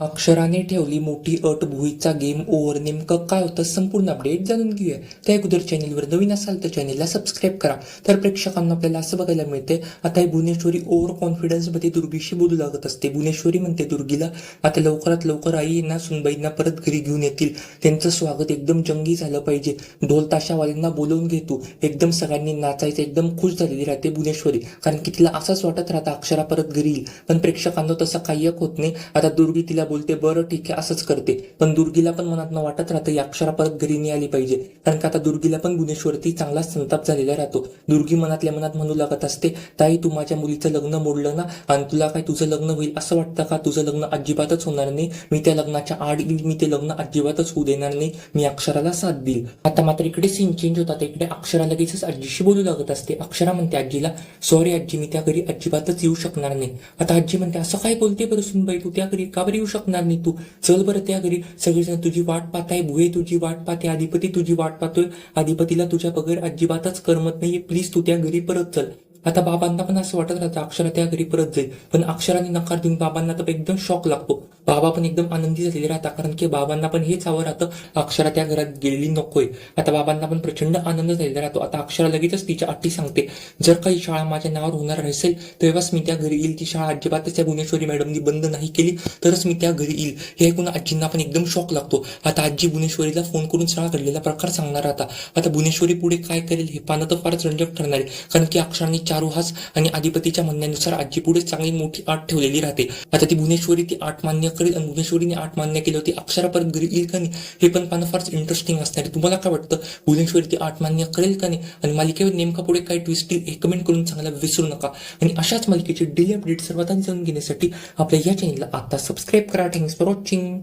अक्षराने ठेवली मोठी अट भुईचा गेम ओव्हर नेमकं काय होतं? संपूर्ण अपडेट जाणून घेऊया. त्या अगोदर चॅनेलवर नवीन असाल तर चॅनेलला सबस्क्राईब करा. तर प्रेक्षकांना आपल्याला असं बघायला मिळते आता ही भुवनेश्वरी ओव्हर कॉन्फिडन्समध्ये दुर्गीशी बोलू लागत असते. भुवनेश्वरी म्हणते दुर्गीला आता लवकरात लवकर आई ना सुनबाईंना परत घरी घेऊन येतील. त्यांचं स्वागत एकदम जंगी झालं पाहिजे. ढोल ताशावाल्यांना बोलवून घेतो एकदम सगळ्यांनी नाचायचं एकदम खुश झालेली राहते भुवनेश्वरी. कारण की तिला असंच वाटत राहतं अक्षरा परत घरी येईल. पण प्रेक्षकांना तसं काही होत नाही. आता दुर्गी तिला बोलते बरं ठीक आहे असंच करते. पण दुर्गीला पण मनात वाटत राहतं ही अक्षरा परत घरी नाही आली पाहिजे. कारण का आता दुर्गीला पण गुणेश्वरती चांगला संताप झालेला राहतो. दुर्गी मनातल्या मनात म्हणू लागत असते ताई तू माझ्या मुलीचं लग्न मोडलं ना? आणि तुला काय तुझं लग्न होईल असं वाटतं का? तुझं लग्न अजिबातच होणार नाही. मी त्या लग्नाच्या आड येईल मी ते लग्न अजिबातच होऊ देणार नाही. मी अक्षराला साथ देईल. आता मात्र इकडे सीन चेंज होतात. इकडे अक्षरा लगेचच आजीशी बोलू लागत असते. अक्षरा म्हणते आजीला सॉरी आजी मी त्या घरी अजिबातच येऊ शकणार नाही. आता आजी म्हणते असं काय बोलते बरं सुनबाई? तू त्या घरी का बरं येऊ शकणार नाही तू. चल बरं त्या घरी. सगळेजण तुझी वाट पाहताय भुये तुझी वाट पाहते. अधिपती तुझी वाट पाहतोय. अधिपतीला तुझ्या पगर अजिबातच करमत नाहीये. प्लीज तू त्या घरी परत चल. आता बाबांना पण असं वाटत राहतं अक्षरा त्या घरी परत जाईल. पण अक्षराने नकार देऊन बाबांना तर एकदम शॉक लागतो. बाबा पण एकदम आनंदी झालेले राहतात कारण की बाबांना पण हेच हवं राहतं अक्षरा त्या घरात गेलेली नकोय. आता बाबांना पण प्रचंड आनंद झालेला राहतो. आता अक्षरा लगेचच तिच्या अट्टी सांगते. जर काही शाळा माझ्या नावावर होणार असेल तेव्हाच मी त्या घरी येईल. ती शाळा अजिबातच त्या गुणेश्वरी मॅडमनी बंद नाही केली तरच मी त्या घरी येईल. हे ऐकून आजींना पण एकदम शॉक लागतो. आता आजी भुवनेश्वरीला फोन करून सगळा घडलेला प्रकार सांगणार आता. आता भुवनेश्वरी पुढे काय करेल हे पानं तर फारच रंजक ठरणार आहे. कारण की अक्षरांनी चारुहास आणि अधिपतीच्या म्हणण्यानुसार आजी पुढे चांगली मोठी आठ ठेवलेली राहते. आता ती भुवनेश्वरी ती आठ मान्य करेल आणि भुवनेश्वरीने आठ मान्य केली होती अक्षरा परत घरी येईल का नाही हे पण पाहणं फारच इंटरेस्टिंग असणार तुम्हाला काय वाटतं भुवनेश्वरी ती आठ मान्य करेल का नाही? आणि मालिकेवर नेमका पुढे काय ट्विस्ट येईल हे कमेंट करून सांगायला विसरू नका. आणि अशाच मालिकेचे डेली अपडेट सर्वात जाणून घेण्यासाठी आपल्या या चॅनलला आता सबस्क्राईब करा. Thanks for watching